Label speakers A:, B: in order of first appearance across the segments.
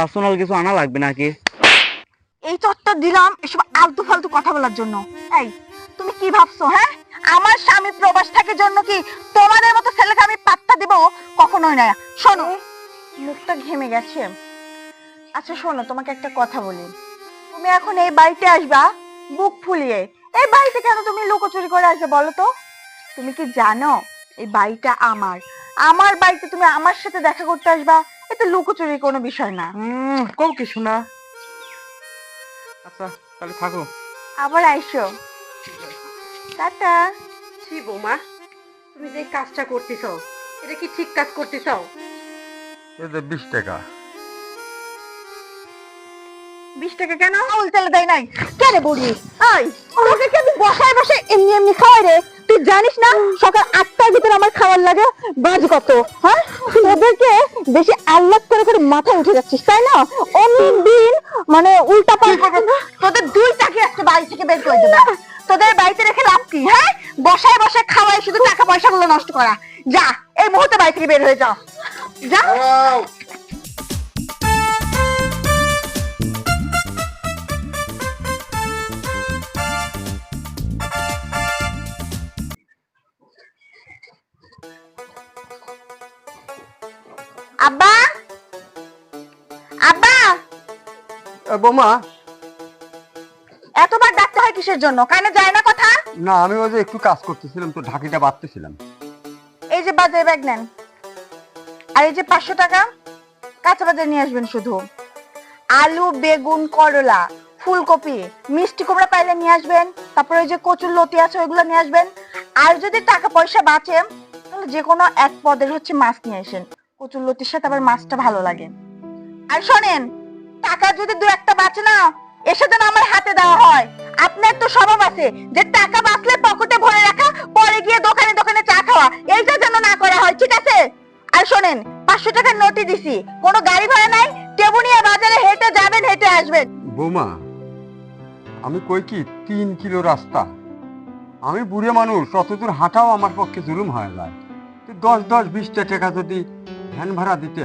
A: Personal কিছু আনা লাগবে নাকি?
B: এই চটটা দিলাম এসব আলতু ফালতু কথা বলার জন্য। এই, তুমি কি ভাবছ হ্যাঁ? আমার স্বামী প্রবাস থাকার জন্য কি তোমাদের মতো ছেলেকে আমি পাত্তা দিব? কখনোই না। শোনো। মুখটা ঘেমে গেছে। আচ্ছা শোনো, তোমাকে একটা কথা বলি। তুমি এখন এই বাড়িতে আসবা, বুক ফুলিয়ে। এই বাড়িতে কেন তুমি লুকোচুরি করে আসবে বলো তো? তুমি কি জানো, এই বাড়িটা আমার। আমার বাড়িতে তুমি আমার সাথে দেখা করতে আসবা? এতে লুকোচুরির কোনো বিষয় না।
A: উম, কও কি শোনা? আচ্ছা তাহলে থাকো।
B: আবার আইসো। টাটা।
C: ছি বৌমা তুমি যে কাজটা করতেছ এটা কি ঠিক কাজ করতেছ?
D: এতে বিশ টাকা।
B: বিশ টাকা কেন? উল্টালে দেয় নাই। কেন বুড়ি আই তোকে কি আমি বসায় বসে এমনি এমনি খাওয়াই রে? তুই জানিস না সকাল আটটার ভিতরে আমার খাবার লাগে বাজ কত হ্যাঁ? তোদেরকে বেশি আল্লাহ করে করে মাথা উঠে যাচ্ছিস তাই না? অনেক দিন মানে উল্টা পাল্টা তোদের দুই টাকে আজকে বাড়ি থেকে বের করে দেবে তোদের বাড়িতে রেখে লাভ কি হ্যাঁ? বসায় বসায় খাওয়াই শুধু টাকা পয়সা গুলো নষ্ট করা। যা এই মুহূর্তে বাড়ি থেকে বের হয়ে যাও যা।
D: বৌমা।
B: এতবার ডাকতে হয় কিসের জন্য? কানে যায় না কথা?
D: না আমি ওই যে একটু কাজ করতেছিলাম তো ঢাকিটা বাঁধতেছিলাম।
B: এই যে বাজারে ব্যাগ নেন। আর এই যে পাঁচশো টাকা কাঁচা বাজার নিয়ে আসবেন শুধু। আলু বেগুন করলা ফুলকপি মিষ্টি কুমড়া পাইলে নিয়ে আসবেন তারপরে ওই যে কচুর লতি আছে ওইগুলো নিয়ে আসবেন। আর যদি টাকা পয়সা বাঁচে তাহলে যে কোনো এক পদের হচ্ছে মাছ নিয়ে আসেন। কচুর লতির সাথে আবার মাছটা ভালো লাগে। আর শোনেন টাকা যদি দু একটা বাঁচে না, এসে যেন আমার হাতে দেওয়া হয়। আপনার তো স্বভাব আছে যে টাকা বাঁচলে পকেটে ভরে রাখা, পরে গিয়ে দোকানে দোকানে চা খাওয়া, এইটা যেন না করা হয়, ঠিক আছে? আর শোনেন, পাঁচশো টাকার নোটই দিছি। কোনো গাড়ি ভাড়া নাই টেবুনিয়া বাজারে হেঁটে যাবেন, হেঁটে আসবেন।
D: বোমা, আমি কই কি, তিন কিলো রাস্তা। আমি বুড়ে মানুষ, অতদূর হাঁটাও আমার পক্ষে জুলুম হয়ে যায়। দশ দশ, বিশটা টাকা যদি ভ্যান ভাড়া দিতে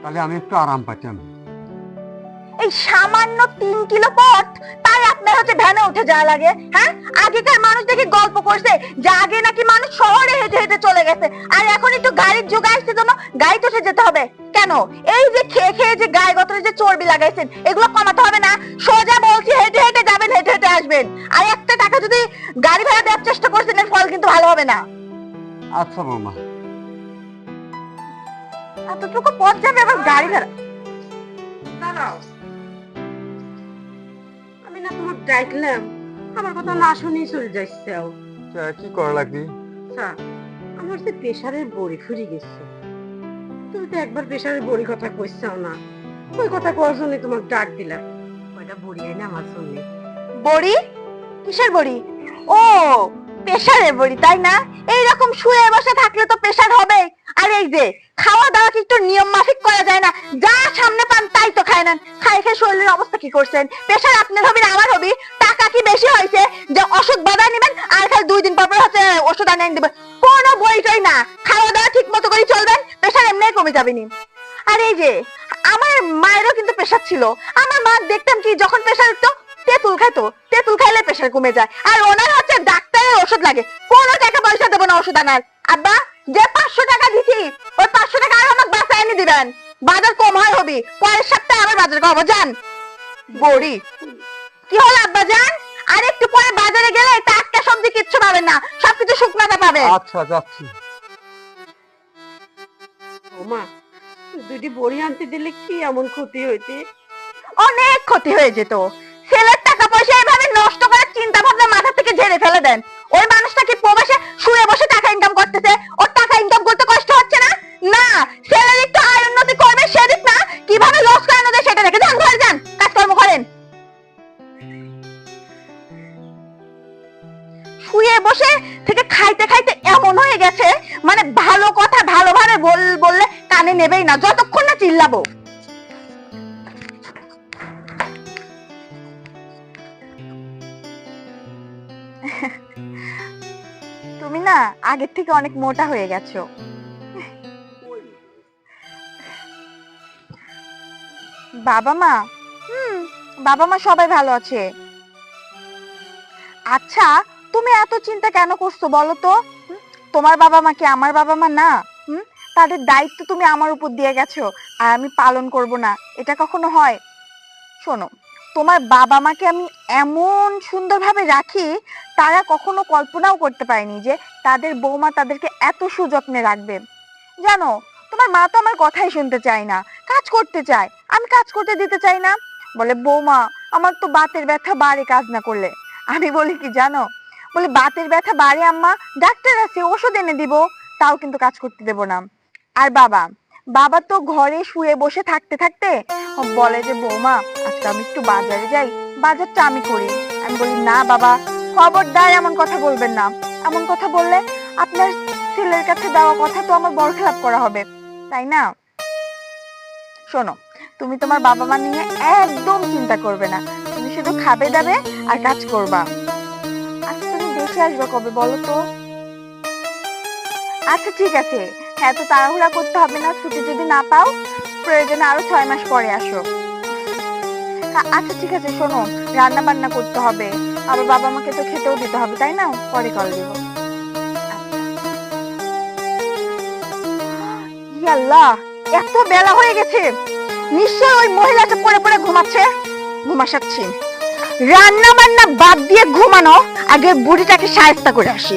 D: তাহলে আমি একটু আরাম পাইতাম।
B: এই সামান্য তিন কিলো পথ তাই আপনার হচ্ছে ভ্যানে উঠে যাওয়া লাগে হ্যাঁ? আগেকার মানুষ দেখে গল্প করছে যে আগে নাকি মানুষ শহরে হেঁটে হেঁটে চলে গেছে। আর এখন একটু গাড়ির যুগ আসছে জন্য গাড়িতে উঠে যেতে হবে। কেন? এই যে খেয়ে খেয়ে যে গায়ে গতরে যে চর্বি লাগাইছেন এগুলো কমাতে হবে না। সোজা বলছি হেঁটে হেঁটে যাবেন হেঁটে হেঁটে আসবেন। আর একটা টাকা যদি গাড়ি ভাড়া দেওয়ার চেষ্টা করছেন এর ফল কিন্তু ভালো হবে না।
D: আচ্ছা বৌমা
B: এতটুকু পথ যাবে আবার গাড়ি ভাড়া?
C: দাঁড়াও। না তোমার ডাকলাম আমার কথা না শুনেই চলে
D: কি করা লাগবে?
C: আমার যে প্রেশারের বড়ি ফুরি গেছে। তুমি তো একবার প্রেশারের বড়ি কথা কইছাও না। ওই কথা কওয়ার জন্য তোমার ডাক দিলাম। কয়টা বড়ি আইনা আমার জন্য?
B: বড়ি? কিসের বড়ি? ও প্রেশারের বড়ি তাই না? এইরকম শুয়ে বসে থাকলে তো প্রেশার হবে আর এই যে খাওয়া দাওয়া কি একটু নিয়ম মাফিক করা যায় না? যা সামনে পান তাই তো খায় নেন। খাই খেয়ে শরীরের অবস্থা কি করছেন? প্রেশার আপনার হবি আমার হবি টাকা কি বেশি হয়েছে? যে ওষুধ বাদায় নেবেন, আর খালি দুই দিন পর পর হচ্ছে ওষুধ আনিয়ে দেবেন। কোনো বইটাই না। খাওয়া দাওয়া ঠিক মতো করে চলবেন প্রেশার এমনি কমে যাবে নি। আর এই যে, আমার মায়েরও কিন্তু প্রেশার ছিল। আমার মা দেখতাম কি, যখন প্রেশার উঠতো, তেঁতুল খাইতো। তেঁতুল খাইলে প্রেশার কমে যায়। আর ওনার হচ্ছে ডাক্তারের ওষুধ লাগে। কোনো টাকা পয়সা দেবো না ওষুধ আনার। আব্বা যে পাঁচশো টাকা দিছি ওই পাঁচশো টাকা আর আমাকে বাসায় এনে দিবেন। বাজার কম হয় হবি পরের সপ্তাহে আবার বাজার করব যান বড়ি কি হলো আব্বা যান আর একটু পরে বাজারে গেলে টাটকা সবজি কিচ্ছু পাবেন না সবকিছু শুকনাটা পাবেন
D: আচ্ছা যাচ্ছি।
C: ওমা দুটি বড়ি আনতে দিলে কি এমন ক্ষতি হইতে?
B: অনেক ক্ষতি হয়ে যেত। ছেলের টাকা পয়সা এভাবে নষ্ট করার চিন্তা ভাবনা মাথা থেকে ঝেড়ে ফেলে দেন। ওই মানুষটা কি প্রবাসে শুয়ে বসে টাকা ইনকাম করতেছে। ওর টাকা ইনকাম করতে কষ্ট হচ্ছে না? না ছেলের একটু আয় উন্নতি করবে সেদিক না। কীভাবে লস করানো যায় সেটা দেখে। যান, ঘরে যান, কাজকর্ম করেন। শুয়ে বসে থেকে খাইতে খাইতে এমন হয়ে গেছে মানে ভালো কথা ভালোভাবে বল বললে কানে নেবেই না। যতক্ষণ না চিল্লাবো। না আগের থেকে অনেক মোটা হয়ে গেছো। বাবা মা? হুম, বাবা মা সবাই ভালো আছে। আচ্ছা তুমি এত চিন্তা কেন করছ বলো তো? তোমার বাবা মা কি আমার বাবা মা? না। হুম, তাদের দায়িত্ব তুমি আমার উপর দিয়ে গেছো, আর আমি পালন করব না। এটা কখনো হয়? শোনো তোমার বাবা মাকে আমি এমন সুন্দরভাবে রাখি, তারা কখনো কল্পনাও করতে পারেনি যে তাদের বৌমা তাদেরকে এত সুযত্নে রাখবে। জানো, তোমার মা তো আমার কথাই শুনতে চায় না, কাজ করতে চায়। আমি কাজ করতে দিতে চাই না। বলে, বৌমা, আমার তো বাতের ব্যথা বাড়ে কাজ না করলে। আমি বলি কি, জানো? বলে, বাতের ব্যথা বাড়ে আম্মা, ডাক্তার আছে, ওষুধ এনে দিব, তাও কিন্তু কাজ করতে দেব না। আর বাবা বাবা তো ঘরে শুয়ে বসে থাকতে থাকতে বলে যে, বৌমা, আজকে আমি একটু বাজারে যাই। বাজারটা আমি করি। আমি বলি, না বাবা, খবরদার এমন কথা বলবেন না। এমন কথা বললে আপনার ছেলের কাছে দেওয়া কথা তো আমার বরখেলাপ করা হবে। তাই না? শোনো, তুমি তোমার বাবা মা নিয়ে একদম চিন্তা করবে না। তুমি শুধু খাবে দাবে আর কাজ করবা। আচ্ছা তুমি দেখে আসবে কবে, বলো তো? আচ্ছা ঠিক আছে। হ্যাঁ তো তাড়াহুড়া করতে হবে না, ছুটি যদি না পাও, প্রয়োজনে আরও ছয় মাস পরে আসো। আচ্ছা ঠিক আছে, শোনো রান্না বান্না করতে হবে। আবার বাবা মাকে তো খেতেও দিতে হবে, তাই না? পরে কল দিব। আল্লাহ এত বেলা হয়ে গেছে। নিশ্চয় ওই মহিলাটা পড়ে পড়ে ঘুমাচ্ছে? ঘুমাসাচ্ছি। রান্না বান্না বাদ দিয়ে ঘুমানো, আগে বুড়িটাকে সায়স্তা করে আসি।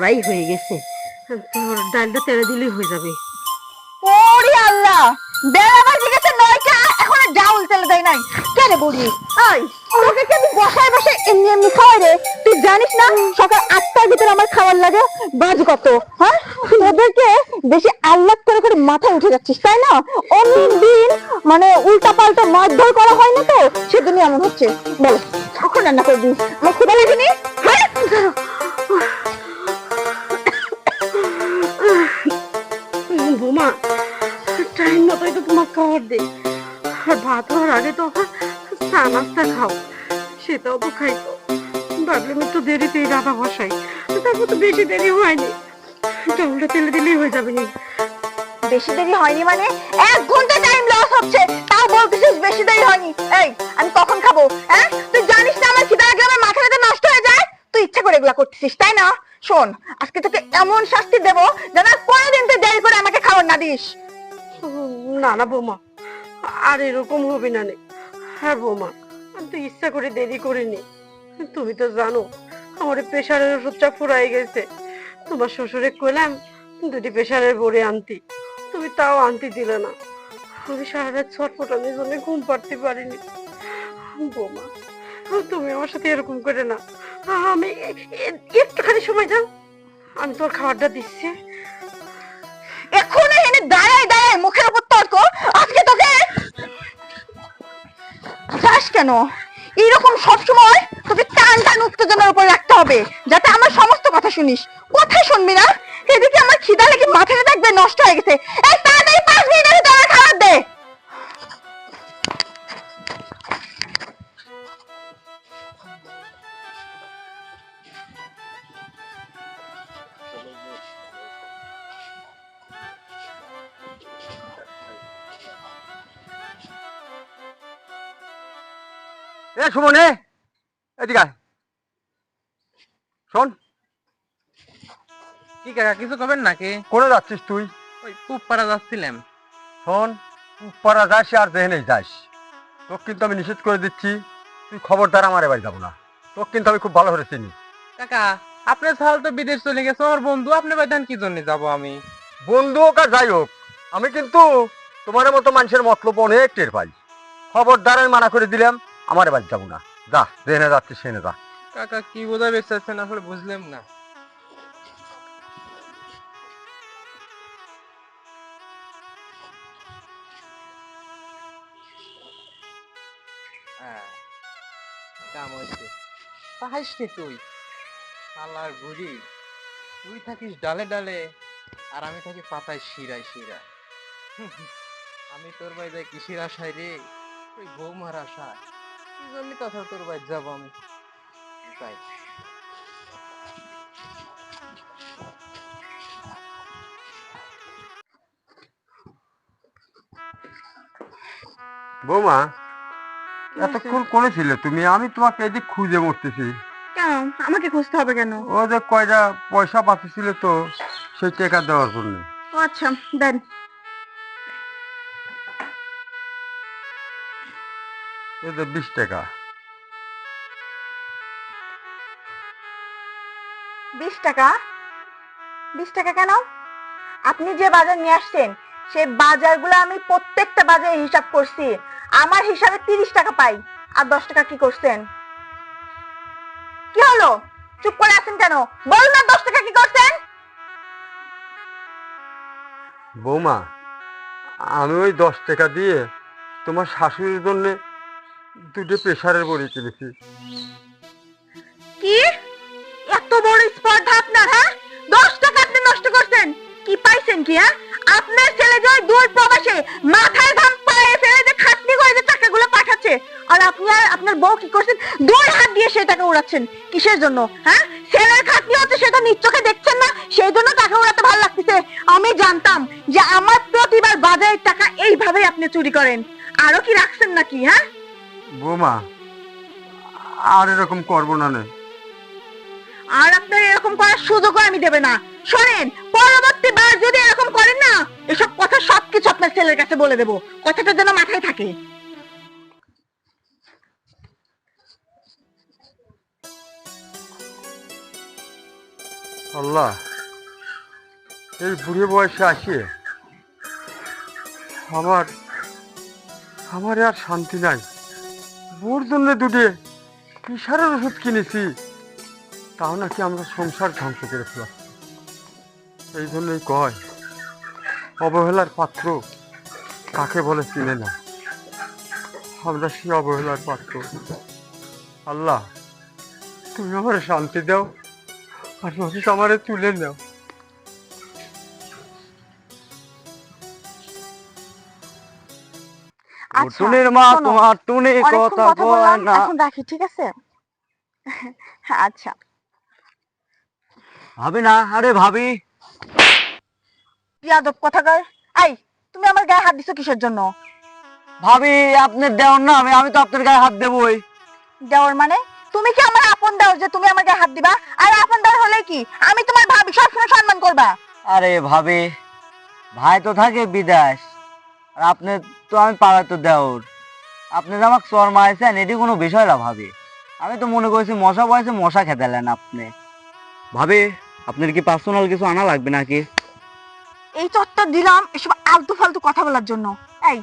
C: পড়াই হয়ে গেছে। ডালটা তেলে দিলেই হয়ে যাবে।
B: ওরে আল্লাহ! বেলা বাজে গেছে নয়টা এখন ডাউল তেলে দেয় নাই। কেন বুড়ি? আই তোকে কি আমি বসায় বসে এমনি এমনি খাওয়াই রে? তুই জানিস না সকাল আটটার ভিতরে আমার খাবার লাগে বাজ কত হ্যাঁ? ওদেরকে বেশি আল্লাহ করে করে মাথায় উঠে যাচ্ছিস তাই না? অনেক দিন মানে উল্টা পাল্টা মারধর করা হয় না তো সেজন্যই এমন হচ্ছে। বলো কখন রান্না করবি? আমার ক্ষুধা লাগেনি?
C: খাও। সেটাও তো। খাইতো ভাবলাম একটু দেরিতেই রাধা বসাই। তারপর তো বেশি দেরি হয়নি। ডাউলটা তেলে দিলেই হয়ে যাবে
B: বেশি দেরি হয়নি মানে? এক ঘণ্টা টাইম লস হচ্ছে। তাও বলতেছিস বেশি দেরি হয়নি। এই আমি কখন খাব? হ্যাঁ? তুই জানিস না আমার খিদা লাগলে আমার মাথা নষ্ট হয়ে যায়? তুই ইচ্ছা করে এগুলা করতেছিস তাই না? শোন আজকে তোকে এমন শাস্তি দেবো যেন কোনোদিন তুই দেরি করে আমাকে খাবার না দিস।
C: না না বৌমা আর এরকম হবে না নে। হ্যাঁ বৌমা। আমি তো ইচ্ছা করে দেরি করিনি। তুমি তো জানো, আমার প্রেশারের ওষুধটা ফুরাই গেছে। তোমার শ্বশুরে কইলাম, দুটি প্রেশারের আনতি। তুমি তাও দিলে না। আমি সারা জন্য ঘুম পারিনি। বৌমা, তুমি আমার সাথে এরকম করে না। আমি একটুখানি সময় দাও, আমি তোর খাবারটা দিচ্ছি।
B: এখন এনে দাঁড়ায় দাঁড়ায় মুখের উপর তর্ক। আজকে যাস কেন? এইরকম সবসময় তোকে টান টান উত্তেজনার উপর রাখতে হবে, যাতে আমার সমস্ত কথা শুনিস। কথা শুনবি না? এদিকে আমার খিদা লেগে মাথাটা দেখবে নষ্ট হয়ে গেছে। এই তাড়াতাড়ি পাঁচ মিনিটের
D: এ সুমনে এদিকে। শোন।
A: কি কাকা কিছু নাকি?
D: করে যাচ্ছিস তুই।
A: ওই পুপারা যাচ্ছিলাম।
D: শোন পারা যাস আর যাস। তোকে কিন্তু আমি নিষেধ করে দিচ্ছি। তুই খবরদার আমার এবার যাব না। তোকে কিন্তু আমি খুব ভালো করে চিনি।
A: কাকা আপনার ছাল তো বিদেশ চলে গেছে আমার বন্ধু আপনি বাইধান কি জন্য যাব আমি?
D: বন্ধু হোক আর যাই হোক আমি কিন্তু তোমার মতো মানুষের মতলব অনেক টের পাই। খবরদার আমি মানা করে দিলাম আমার এবার যাব না। যা, যেখানে যাচ্ছিস সেখানে যা।
A: কাকা, কি বোঝাবে চাচ্ছেন আসলে বুঝলাম না। হ্যাঁ তুই? বুড়ি। তুই থাকিস ডালে ডালে, আর আমি থাকি পাতায় শিরায় আমি তোর ভাই যাই কিসের আশায় রে? তুই বৌমার আশায়। এই জন্যই কথা তোর ভাই যাব আমি। তাই।
D: বৌমা এতক্ষণ কোনে ছিলে তুমি আমি তোমাকে এদিক খুঁজে মরতেছি।
B: কেন? আমাকে খুঁজতে হবে কেন?
D: ও যে কয়টা পয়সা পাঠিয়েছিল তো সেই টাকা দেওয়ার জন্য।
B: ও আচ্ছা দেন।
D: যে বিশ টাকা।
B: বিশ টাকা? বিশ টাকা কেন? আপনি যে বাজার নিয়ে আসছেন সেই বাজারগুলো আমি প্রত্যেকটা বাজারে হিসাব করছি। আমার হিসাবে তিরিশ টাকা পাই। আর দশ টাকা কি করছেন? কি হলো? চুপ করে আছেন কেন? বলুন না দশ টাকা কি করছেন?
D: বৌমা আমি ওই দশ টাকা দিয়ে তোমার শাশুড়ির জন্য দুটো প্রেশারের বড়ি কিনেছি।
B: কি? এত বড় স্পর্ধা আপনার হ্যাঁ? দশ টাকা আপনি নষ্ট করছেন। কি পাইছেন কি হ্যাঁ? আপনার ছেলে যে ওই দূর প্রবাসে মাথায় ঘাম পায়ে ফেলে যে খাটনি করে যে টাকাগুলো পাঠাচ্ছে, আর আপনি আর আপনার বউ কি করছেন? দুই হাত দিয়ে সেই টাকা উড়াচ্ছেন। কিসের জন্য হ্যাঁ? ছেলের খাটনি হচ্ছে সেটা নিজ চোখে দেখছেন না, সেই জন্য টাকা উড়াতে ভালো লাগতেছে। আমি জানতাম যে আমার প্রতিবার বাজারের টাকা এইভাবেই আপনি চুরি করেন। আরও কি রাখছেন নাকি হ্যাঁ?
D: বৌমা আর এরকম করব না নে।
B: আর আপনার এরকম করার সুযোগও আমি দেবে না। শোনেন পরবর্তী বার যদি এরকম করেন না এসব কথা সবকিছু আপনার ছেলের কাছে বলে দেবো। কথাটা যেন মাথায় থাকে।
D: আল্লাহ এই বুড়ে বয়সে আসিয়ে আমার আমার আর শান্তি নাই। বোর জন্য দুটে প্রেশারের ওষুধ কিনেছি। তাও নাকি আমরা সংসার ধ্বংস করে ফেলাচ্ছি এই জন্যই কয়, অবহেলার পাত্র কাকে বলে চিনে না। আমরা সেই অবহেলার পাত্র। আল্লাহ, তুমি আমার শান্তি দাও আর নদী আমারে তুলে নাও।
E: টুনির মা
B: আচ্ছা,
E: তোমার টুনি কথা
B: বললাম
E: না।
B: এখন রাখি ঠিক আছে? আচ্ছা।
E: ভাবি না আরে ভাবি।
B: ইয়াদব এই তুমি আমার গায়ে হাত দিছো কিসের জন্য?
E: ভাবি আপনার দেওয়ার না আমি আমি তো আপনার গায়ে হাত দেবই।
B: দেওয়ার মানে? তুমি কি আমার আপন দাও যে তুমি আমার গায়ে হাত দিবা? আর আপন দেওয়ার হলে কি? আমি তোমার ভাবি সবসময় সম্মান করবা।
E: আরে ভাবি ভাই তো থাকে বিদেশ। আর আপনি তো আমি পাড়া তো দেওর। আপনি যে আমাকে চর মারছেন, এটি কোনো বিষয় না ভাবি। আমি তো মনে করছি মশা বয়সে মশা খেতেলেন আপনি। ভাবি, আপনার কি পার্সোনাল কিছু আনা লাগবে নাকি?
B: এই চত্বর দিলাম এসব আলতু ফালতু কথা বলার জন্য। এই,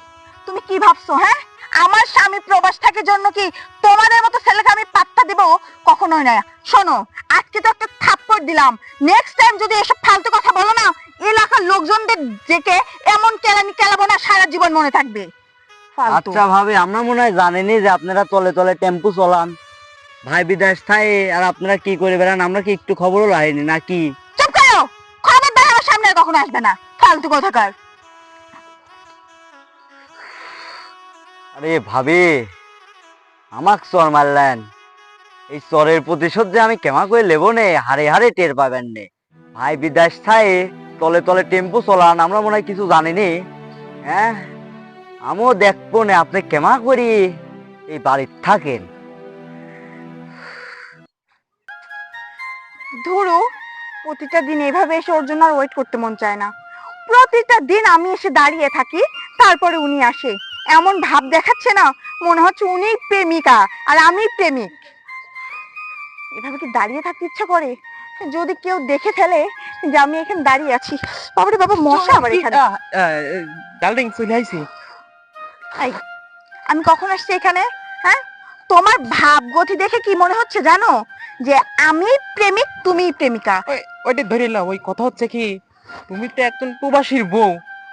B: তুমি কি ভাবছ হ্যাঁ? আমার স্বামী প্রবাস থাকে জন্য কি তোমাদের মতো ছেলেকে আমি পাত্তা দেব? কখনোই না শোনো, আজকে তো একটা থাপ্পড় দিলাম। নেক্সট টাইম যদি এসব ফালতু কথা বলো না এলাকার লোকজনদের ডেকে এমন কেলানি কেলাবো না সারা জীবন মনে থাকবে।
E: আচ্ছা ভাবি আমরা মনে হয় জানেনি যে আপনারা তলে তলে টেম্পু চলান। ভাই বিদেশ থাকে আর আপনারা কি করে বেড়ান? আমরা কি একটু খবরও লাইনি নাকি
B: চুপ করো! খবরদার আমার সামনে কখনো আসবে না। ফালতু কথাকার
E: আরে ভাবি আমাক চর মারলেন। এই চরের প্রতিশোধ যে আমি কেমা করে লেবো নে হারে হারে টের পাবেন নে। ভাই বিদেশ থাই তলে তলে টেম্পু চলান, আমরা মনে হয় কিছু জানিনি। হ্যাঁ? আমিও দেখব না, আপনি কেমা করি, এই বাড়ির থাকেন।
B: ধরো, প্রতিটা দিন এভাবে এসে ওর জন্য আর ওয়েট করতে মন চায় না। প্রতিটা দিন আমি এসে দাঁড়িয়ে থাকি, তারপরে উনি আসে। এমন ভাব দেখাচ্ছে না, মনে হচ্ছে উনি প্রেমিকা, আর আমি প্রেমিক। এভাবে কি দাঁড়িয়ে থাকতে ইচ্ছা করে? যদি কেউ দেখে ফেলে যে আমি এখানে দাঁড়িয়ে আছি বাবারে বাবা মশা আবার এখানে।
A: ডার্লিং চলে আইছি।
B: আমি কখন আসছি এখানে? হ্যাঁ? তোমার ভাব গতি দেখে কি মনে হচ্ছে জানো? যে আমি প্রেমিক তুমি প্রেমিকা।
A: ওই ওইটা ধরে নাও ওই কথা হচ্ছে কি তুমি তো একজন প্রবাসীর বউ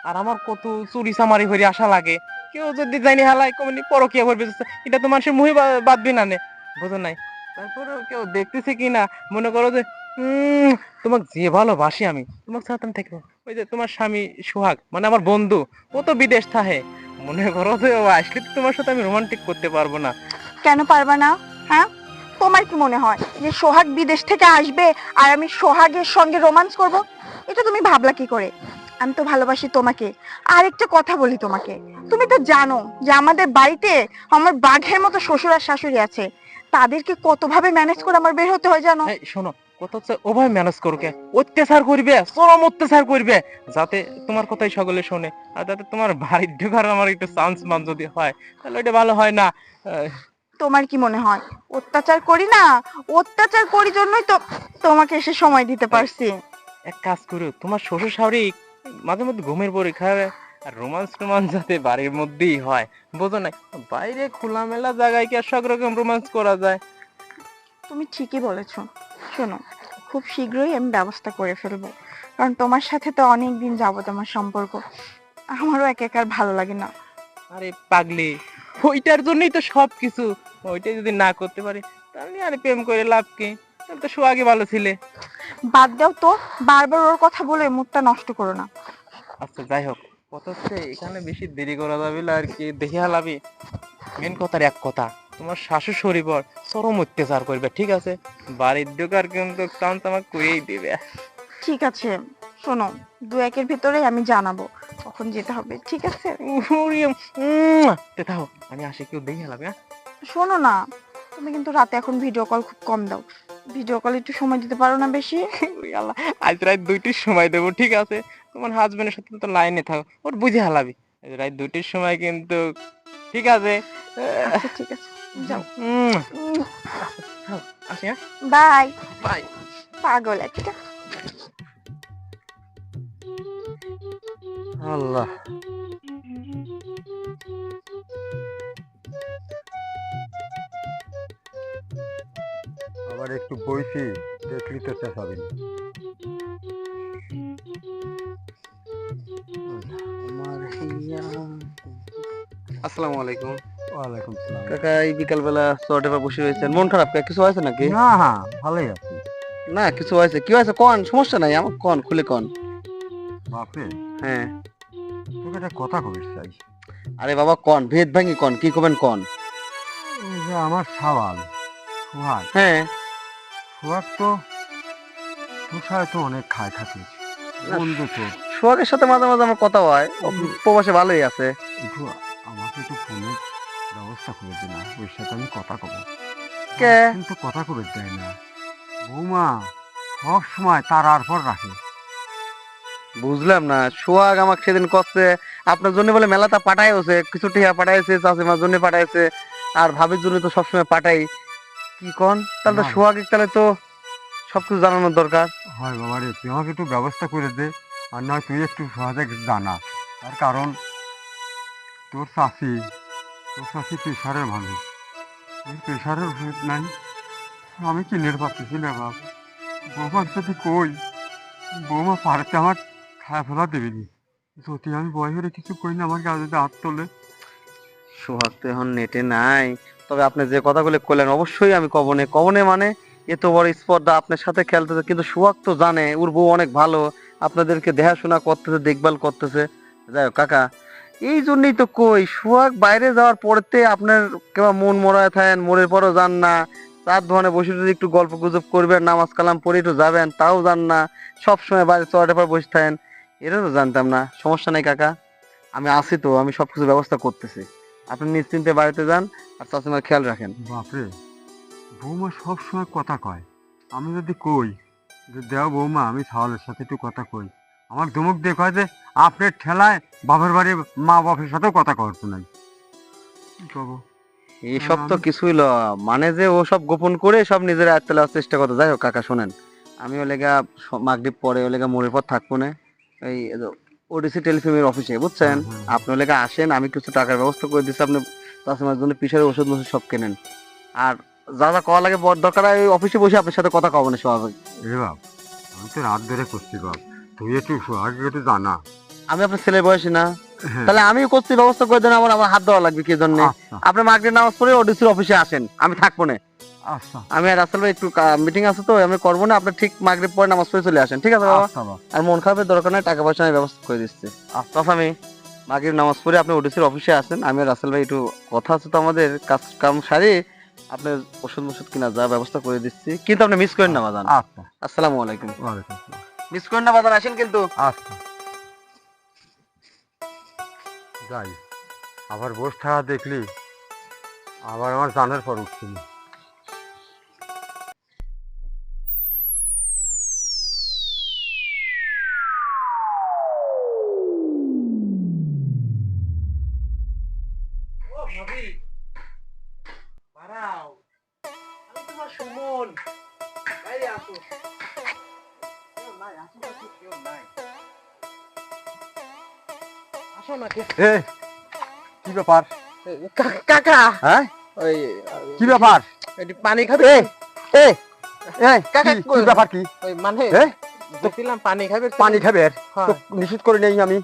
A: আর আমার কত চুরি চামারি হয়ে আসা লাগে। কেউ যদি জানি হালাই কমনি পরকিয়া করবে এটা তো মানুষের মুহে বাদবি না নে। বুঝো নাই? তারপরে কেউ দেখতেছে কি না মনে করো যে তোমাকে যে ভালোবাসি আমি তোমাকে ছাড়তাম থাকব। ওই যে তোমার স্বামী সোহাগ মানে আমার বন্ধু ও তো বিদেশ থাহে মনে করো যে ও আসলে তো তোমার সাথে আমি রোমান্টিক করতে পারব না।
B: কেন পারবা না? হ্যাঁ? তোমার কি মনে হয় যে সোহাগ বিদেশ থেকে আসবে আর আমি সোহাগের সঙ্গে রোমান্স করব? এটা তুমি ভাবলা কি করে? আমি তো ভালোবাসি তোমাকে। আর একটা কথা বলি তোমাকে। তুমি তো জানো যে আমাদের বাড়িতে আমার বাঘের মতো শ্বশুর আর শাশুড়ি আছে। তাদেরকে কতভাবে ম্যানেজ করে আমার বের হতে হয় জানো?
A: শোনো কত হচ্ছে ওভাবে ম্যানেজ করবে অত্যাচার করবে চরম অত্যাচার করবে। যাতে তোমার কথাই সকলে শোনে আর যাতে তোমার বাড়ির ঢোকার আমার একটু চান্স মান যদি হয় তাহলে এটা ভালো হয় না।
B: তোমার কি মনে হয়? অত্যাচার করি না? অত্যাচার করি জন্যই তো তোমাকে এসে সময় দিতে পারছি।
A: এক কাজ করো তোমার শ্বশুর শাশুড়ি মাঝে মধ্যে ঘুমের পরে খাবে আর রোমান্স টোমান্স যাতে বাড়ির মধ্যেই হয় বোঝো না বাইরে খোলামেলা জায়গায় কি আর সব রকম রোমান্স করা যায়?
B: তুমি ঠিকই বলেছ। শোনো খুব শীঘ্রই আমি ব্যবস্থা করে ফেলব। কারণ তোমার সাথে তো অনেক দিন যাবত আমার সম্পর্ক। আমারও এক একার ভালো লাগে না।
A: আরে পাগলি ওইটার জন্যই তো সব কিছু ওইটাই যদি না করতে পারি তাহলে আর প্রেম করে লাভ কি? তাহলে তো সোহাগে ভালো ছিলে।
B: বাদ দাও তো বারবার ওর কথা বলে মুডটা নষ্ট করো না।
A: আচ্ছা যাই হোক কথা হচ্ছে এখানে বেশি দেরি করা যাবে না আর কি দেখে হালাবি মেন কথার এক কথা। তোমার শাশুড় শরীবর চরম অত্যাচার করবে ঠিক আছে? বাড়ির ঢোকার কিন্তু চান্স আমাকে করেই দেবে।
B: ঠিক আছে শোনো দু একের ভিতরে আমি জানাব কখন যেতে হবে ঠিক আছে?
A: আমি আসি কেউ দেখে হালাবে হ্যাঁ?
B: শোনো না তুমি কিন্তু রাতে এখন ভিডিও কল খুব কম দাও। ভিডিও কল একটু সময় দিতে পারো না বেশি?
A: আল্লাহ, আজ রাত দুইটির সময় দেবো ঠিক আছে? তোমার হাজবেন্ডের সাথে তো লাইনে থাকো ওর বুঝে হালাবি। রাত দুইটির সময় কিন্তু ঠিক আছে?
B: আচ্ছা ঠিক আছে। যাও।
A: উম, আসি হ্যাঁ?
B: বাই।
A: বাই।
B: পাগল একটা
D: আল্লাহ। আবার একটু বইছি দেখলি তো চেঁচাবেন
F: আসসালামু আলাইকুম।
D: ওয়ালাইকুম সালাম।
F: কাকা এই বিকাল বেলা চটে বসে রয়েছেন। মন খারাপ কা? কিছু হয়েছে নাকি?
D: না হ্যাঁ ভালোই আছি।
F: না কিছু হয়েছে। কি হয়েছে? কন? সমস্যা নাই আমার কন খুলে কন।
D: বাপরে।
F: হ্যাঁ।
D: তোকে একটা কথা কবির চাই।
F: আরে বাবা কন? ভেদ ভাঙি কন? কি করবেন কন?
D: আমার সাওয়াল সোহাগ
F: হ্যাঁ।
D: সোহাগ তো সাথে তো অনেক খায় খাতিস বন্ধু তোর
F: সোহাগের সাথে মাঝে মাঝে আমার কথা হয়। প্রবাসে ভালোই আছে।
D: আমাকে একটু ফোনের ব্যবস্থা করে দে না ওর সাথে আমি কথা কব।
F: কে?
D: কিন্তু কথা দেয় না। বৌমা সব সময় তার আর পর রাখে।
F: বুঝলাম না সোহাগ আমাকে সেদিন আপনার জন্য বলে মেলাটা পাঠাইছে কিছু টিহা পাঠাইছে চাষিমার জন্য পাঠাইছে আর ভাবির জন্য তো সবসময় পাঠাই। কি কন? তাহলে তো
D: না।
F: সোহাগের তাহলে তো সবকিছু জানানোর দরকার।
D: হয় বাবা রে তুই আমাকে একটু ব্যবস্থা করে দে আর নয় তুই একটু সহজে জানা তার কারণ তোর চাষি চাষি প্রেশারের মানুষ তোর প্রেশারের ওষুধ নাই। আমি কিনে পাচ্ছি না বাপ? বৌমার যদি কই, বৌমা পারতে আমার খায়া ফেলা দেবেনি যদি আমি বয়সের কিছু কই না আমার গায়ে যদি হাত তোলে?
F: সোহাগ তো এখন নেটে নাই। তবে আপনি যে কথাগুলো করলেন অবশ্যই আমি কবনে। কবনে মানে এত বড় স্পর্ধা আপনার সাথে খেলতেছে, কিন্তু সোহাগ তো জানে, ওর বউ অনেক ভালো। আপনাদেরকে দেখাশোনা করতেছে, দেখভাল করতেছে। যাই হোক, কাকা এই জন্যই তো কই, সোহাগ বাইরে যাওয়ার পরেতে আপনার কেবা মন মরায় থাকেন, মনের পরও যান না। চার ধরনের বসে যদি একটু গল্প গুজব করবেন, নামাজ কালাম পড়ে একটু যাবেন, তাও যান না। সবসময় বাইরে চড়াটা পর বসে থাকেন, এটা তো জানতাম না। সমস্যা নেই কাকা, আমি আছি তো, আমি সবকিছু ব্যবস্থা করতেছি। আপনি নিশ্চিন্তে বাড়িতে যান, আর চাষিমার খেয়াল রাখেন।
D: বাপরে, বৌমা সবসময় কথা কয়। আমি যদি কই যে, দেও বৌমা, আমি ছাওয়ালের সাথে একটু কথা কই। আমার ধমক দিয়ে কয় যে আপনার ঠেলায় বাপের বাড়ির মা বাপের সাথেও কথা করতো করব
F: এইসব তো কিছুই ল মানে যে ও সব গোপন করে সব নিজের আয়ত্তে নেওয়ার চেষ্টা করতে। যাই হোক কাকা শোনেন। আমি ওলেগা মাগরিব পরে ওলেগা মোড়ের পর থাকব না। এই ওডিসি টেলিফিল্মের অফিসে বুঝছেন?
D: হুম, হুম।
F: আপনি ওলেগা আসেন আমি কিছু টাকার ব্যবস্থা করে দিচ্ছি আপনি চাষিমার জন্য পিসারের ওষুধ মষুধ সব কেনেন। আর যা যা কওয়া লাগে বড় দরকার হয় ওই অফিসে বসে আপনার সাথে কথা কব না স্বাভাবিক।
D: এ বাপ আমি তো রাত ধরে করছি বাপ। তুই একটু একটু জানা
F: আমি আপনার বয়সী না।
D: হ্যাঁ।
F: তাহলে আমি করছি ব্যবস্থা করে দেন আমার আমার হাত দেওয়া লাগবে কি জন্য?
D: আচ্ছা।
F: আপনি নামাজ পড়ে ওডিসির অফিসে আসেন আমি থাকব না।
D: আচ্ছা।
F: আমি আর ভাই একটু মিটিং আছে তো আমি করব না আপনি ঠিক মাগরিব পরে নামাজ পড়ে চলে আসেন ঠিক আছে বাবা?
D: আচ্ছা
F: আর মন খারাপের দরকার নাই টাকা পয়সা আমি ব্যবস্থা করে দিচ্ছি। আচ্ছা। আমি মাগরিব নামাজ পড়ে আপনি ওডিসির অফিসে আসেন আমি আর রাসেল ভাই একটু কথা আছে তো আমাদের কাজ কাম সারি আপনার ওষুধ ওষুধ কিনা যা ব্যবস্থা করে দিচ্ছি কিন্তু আপনি মিস করেন না বাজান। আসসালামু আলাইকুম।
D: ওয়ালাইকুম আসসালাম।
F: মিস করেন না বাজান আসেন কিন্তু।
D: আচ্ছা। যাই, আবার বস থাকা দেখলি, আবার আমার জানার পর উঠছিল। এ কি ব্যাপার?
A: কাকা!
D: হ্যাঁ?
A: ওই
D: কি ব্যাপার?
A: পানি খাবে?
D: এ এ এ
A: কাকা,
D: কি- কি ব্যাপার কি?
A: ওই মানে দেখছিলাম পানি খাবে
D: পানি খাবে?
A: হ্যাঁ।
D: তো নিশ্চিত করে নেই আমি।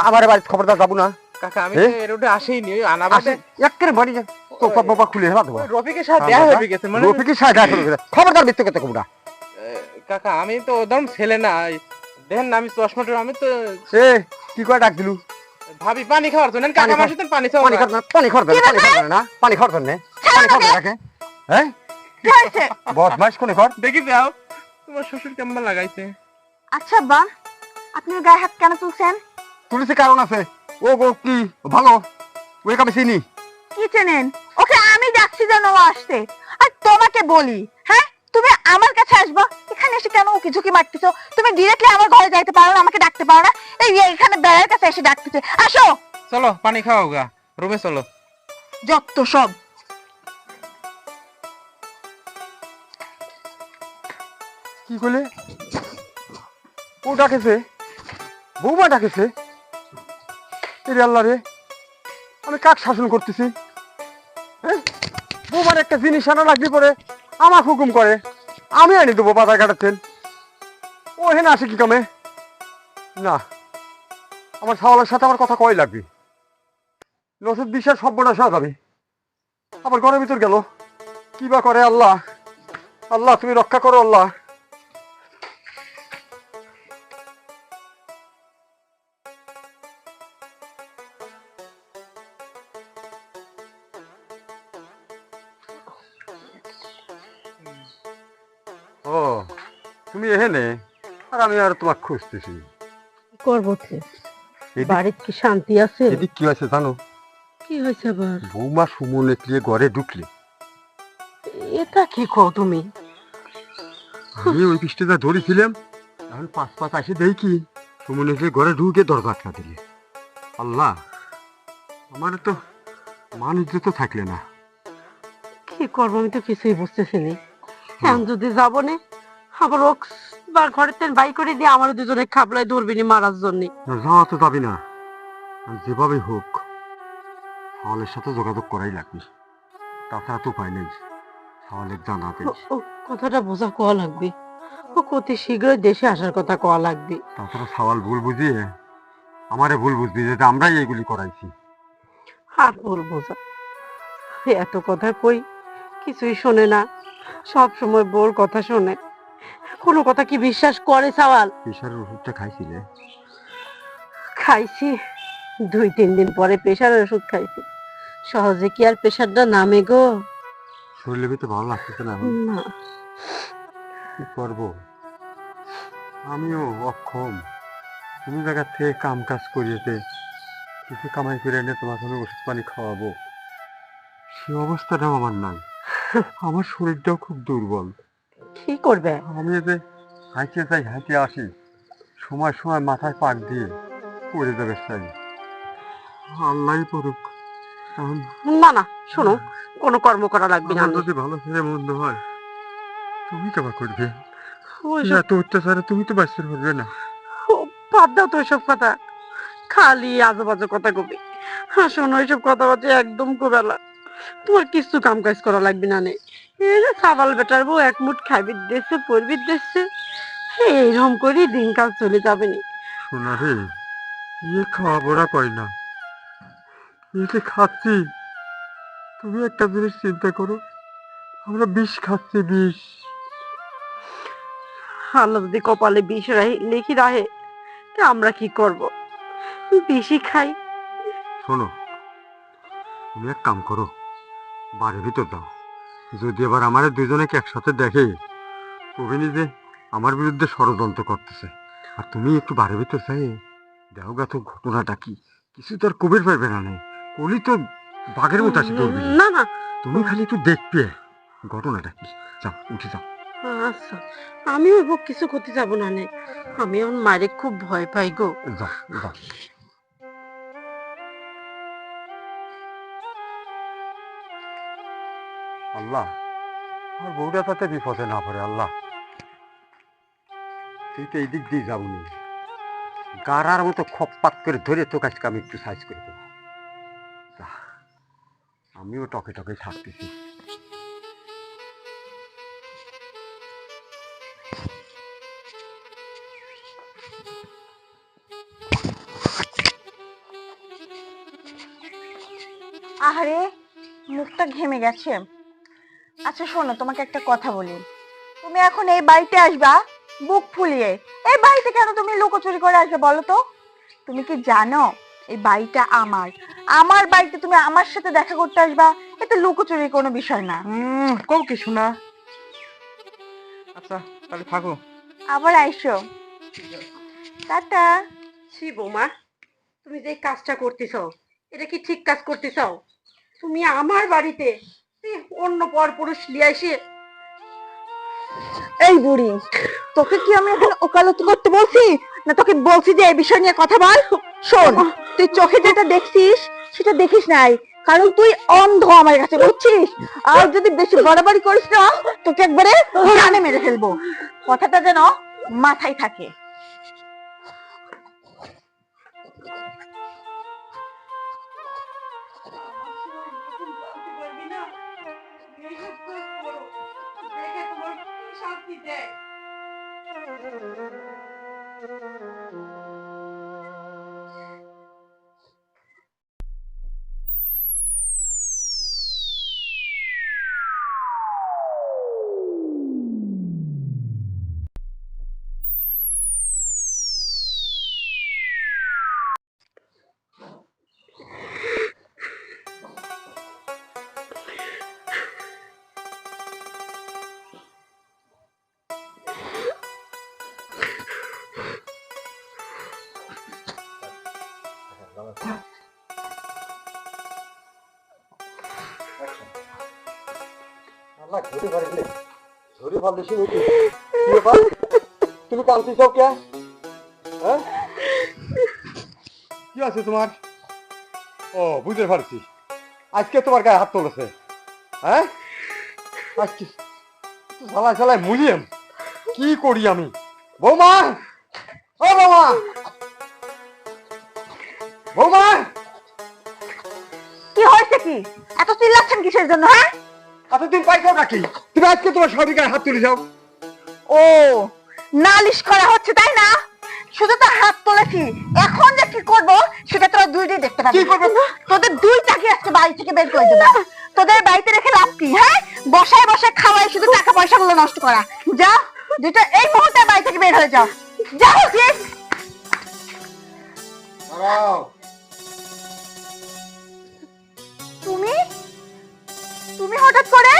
D: আমার বাড়িতে খবরদার যাব না।
A: কাকা আমি
D: এ?
A: তো এর ওটা আসেইনি ওই আনাবাদে
D: আসে একেবারে বাড়ি তো বাবা খুলে হেলা দেবো।
A: রফিকের সাথে দেখা হয়ে গেছে মানে
D: রফিকের সাথে দেখা করে গেছে। খবরদার মিথ্যে কথা কবুরা
A: কাকা আমি তো ওদম ছেলে না দেখেন আমি চশমাটা আমি তো
D: এ কি করে ডাক দিলু?
A: ভাবি পানি খাওয়ার জন্য। কাকা আমার সাথে পানি খাওয়া
D: পানি খাওয়ার পানি খাওয়ার পানি খাওয়ার না? পানি খাওয়ার না পানি খাওয়ার রাখে হ্যাঁ?
B: কি হয়েছে?
D: বদমাস কোনে কর।
A: দেখি যাও তোমার শ্বশুর কেমন লাগাইছে?
B: আচ্ছা বা আপনি গায়ে হাত কেন তুলছেন?
D: কারণ আছে। ও গো কি? ভালো। ওই কামে চিনি।
B: কি চেনেন? ওকে আমি ডাকছি যেন ও আসতে। আর তোমাকে বলি হ্যাঁ? তুমি আমার কাছে আসবা? এখানে এসে কেন উকি ঝুঁকি মারতেছো? তুমি ডিরেক্টলি আমার ঘরে যাইতে পারো না আমাকে ডাকতে পারো না। এই এখানে বেড়ার কাছে এসে ডাকতেছে। আসো!
A: চলো পানি খাওয়াও গা। রুমে চলো।
B: যত সব।
D: কি করলে ও ডাকেছে। বৌমা ডাকেছে। এরে আল্লাহ রে আমি কাক শাসন করতেছি? হ্যাঁ? বৌমার একটা জিনিস আনা লাগবে পরে। আমাকে হুকুম করে, আমি আনি দেবো পাতা কাটার তেল। ও হেন আসে কি কামে? না, আমার সাওয়ালের সাথে আমার কথা কয় লাগবে। নসদ বিশ্বাস সাথ আমি আবার ঘরের ভিতর গেল। কি বা করে আল্লাহ? আল্লাহ, তুমি রক্ষা করো আল্লাহ। আমি আর তোমাকে খুঁজতেছি
C: করব কি? বাড়ির কি শান্তি আছে?
D: এদিক কি হয়েছে জানো?
C: কি হয়েছে আবার?
D: বৌমা সুমন একলিয়ে ঘরে ঢুকলে।
C: এটা কি কও তুমি?
D: আমি ওই ধরেছিলাম এখন পাঁচ পাঁচ আসে দেই কি সুমন একলি ঘরে ঢুকে দরজা দিলে। আল্লাহ আমার তো মানুষ তো থাকলে না।
C: কি করব আমি তো কিছুই বুঝতেছি না। এখন যদি যাব না আবার ওক বা ঘরের বাই করে দিয়ে আমার দুজনে খাবলায় ধরবিনি মারার জন্য।
D: না, যাওয়া তো যাবি না। যেভাবে হোক সওয়ালের সাথে যোগাযোগ করাই লাগবে। তাছাড়া তো উপায় নেই সওয়ালের জানাতে।
C: কথাটা বোঝা কোয়া লাগবে? ও অতি শীঘ্রই দেশে আসার কথা কোয়া লাগবে।
D: তাছাড়া সওয়াল ভুল বুঝিয়ে আমারে ভুল বুঝবি যে আমরাই এগুলি করাইছি।
C: আর বলব যা এত কথা কই? কিছুই শোনে না। সব সময় বোর কথা শোনে। কোনো কথা কি বিশ্বাস করে সওয়াল?
D: প্রেশারের ওষুধটা খাইছিলে?
C: খাইছি। দুই তিন দিন পরে প্রেশারের ওষুধ খাইছি। সহজে কি আর প্রেশারটা নামে গো?
D: শরীরের ভিতরে ভালো লাগতেছে না এখন?
C: না।
D: কি করব? আমিও অক্ষম। তুমি জায়গার থেকে কাম কাজ করিয়েছে কিছু কামাই করে এনে তোমার কোনো ওষুধ পানি খাওয়াবো। সে অবস্থাটাও আমার নাই। আমার শরীরটাও খুব দুর্বল।
C: কি করবে?
D: আমি যে হাইতে যাই হাইতে আসি সময় সময় মাথায় পাক দিয়ে পড়ে যাবে চাই আল্লাহই পড়ুক
C: না না শোনো কোনো কর্ম করা লাগবে না।
D: যদি ভালো ছেলে মন্দ হয় তুমি কেমন করবে। এত অত্যাচারে তুমি তো বাঁচতে পারবে না।
C: ও, বাদ দাও তো ওইসব কথা। খালি আজে বাজে কথা কবি। হ্যাঁ শোনো ওইসব কথা বাজে একদম কোবেলা তোমার কিছু কাম কাজ করা লাগবে না নে। সাবাল বেটার বউ এক মুঠ খাইবি দেশে পড়বি দেশে এইরকম করেই দিনকাল চলে যাবে নি
D: শোনা রে ইয়ে খাওয়া বড়া কয় না এতে খাচ্ছি তুমি একটা জিনিস চিন্তা করো আমরা বিষ খাচ্ছি বিষ।
C: আল্লাহ যদি কপালে বিষ রাহে লিখি রাহে তা আমরা কি করব? বেশি খাই।
D: শোনো তুমি এক কাম করো বাড়ির ভিতর দাও। যদি এবার আমার দুজনেকে একসাথে দেখে কবিনি যে আমার বিরুদ্ধে ষড়যন্ত্র করতেছে আর তুমি একটু বাড়ির ভিতর চাই দেখো গা তো ঘটনাটা কি? কিছু তো আর কবির পারবে না নেই কলি তো বাঘের মতো আসি করবি
C: না না।
D: তুমি খালি একটু দেখবে ঘটনাটা কি? যাও উঠে যাও।
C: আচ্ছা আমি ওই কিছু করতে যাব না নে। আমি আমার মারে খুব ভয় পাই গো।
D: যাও যাও। আল্লাহ, আমার বউটা তাতে বিপদে না পড়ে, আল্লাহ। তুই তো এই দিক দিয়ে যাবনি। গাড়ার মতো খপ্পাত করে ধরে তো কাজকে আমি একটু সাইজ করে দেবো। আমিও টকে টকে থাকতেছি।
B: আহারে, মুখটা ঘেমে গেছে। আচ্ছা শোনো তোমাকে একটা কথা বলি। তুমি এখন এই বাড়িতে আসবা বুক ফুলিয়ে। এই বাড়িতে কেন তুমি লুকোচুরি করে আসবে বলো তো? তুমি কি জানো এই বাড়িটা আমার। আমার বাড়িতে তুমি আমার সাথে দেখা করতে আসবা এতে লুকোচুরির কোনো বিষয় না।
A: উম, কও কি শোনা? আচ্ছা তাহলে থাকো।
B: আবার আইসো। টাটা।
C: ছি বৌমা তুমি যে কাজটা করতেছ এটা কি ঠিক কাজ করতেছ? তুমি আমার বাড়িতে অন্য পর পুরুষ নিয়ে
B: এই বুড়ি, তোকে কি আমি এখন ওকালতি করতে বলছি? না তোকে বলছি যে এই বিষয় নিয়ে কথা বল? শোন, তুই চোখে যেটা দেখছিস, সেটা দেখিস নাই। কারণ তুই অন্ধ আমার কাছে, বুঝছিস? আর যদি বেশি বাড়াবাড়ি করিস না, তোকে একবারে কানে মেরে ফেলব। কথাটা যেন মাথায় থাকে।
D: ধরে পারলে ধরে পারলে সে কি ব্যাপার? তুমি কাঁদছিস কে? হ্যাঁ? কি আছে তোমার? ও বুঝতে পারছি। আজকে তোমার গায়ে হাত তুলেছে। হ্যাঁ? আজকে মুলিয়াম কি করি আমি? বৌমা! ও বৌমা! বৌমা!
B: কি হয়েছে কি? এত চিল্লাচ্ছেন কিসের জন্য হ্যাঁ?
D: আচ্ছা তুমি পাইছো নাকি? তুমি আজকে তোমার গায়ে হাত তুলে যাও।
B: ও নালিশ করা হচ্ছে তাই না? শুধু তো হাত তুলেছি। এখন যে কি করব সেটা তোরা দুইটাই দেখতে পাবি।
D: কি করবে?
B: তোদের দুইটাকে আজকে বাড়ি থেকে বের করে দেবো? তোদের বাড়িতে রেখে লাভ কি হ্যাঁ? বসায় বসায় খাওয়াই শুধু টাকা পয়সা গুলো নষ্ট করা। যা দুইটা এই মুহূর্তে বাড়ি থেকে বের হয়ে যাও যাও উচিত তুমি? তুমি হঠাৎ করে?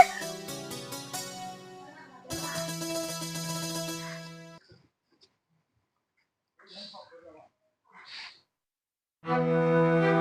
D: ও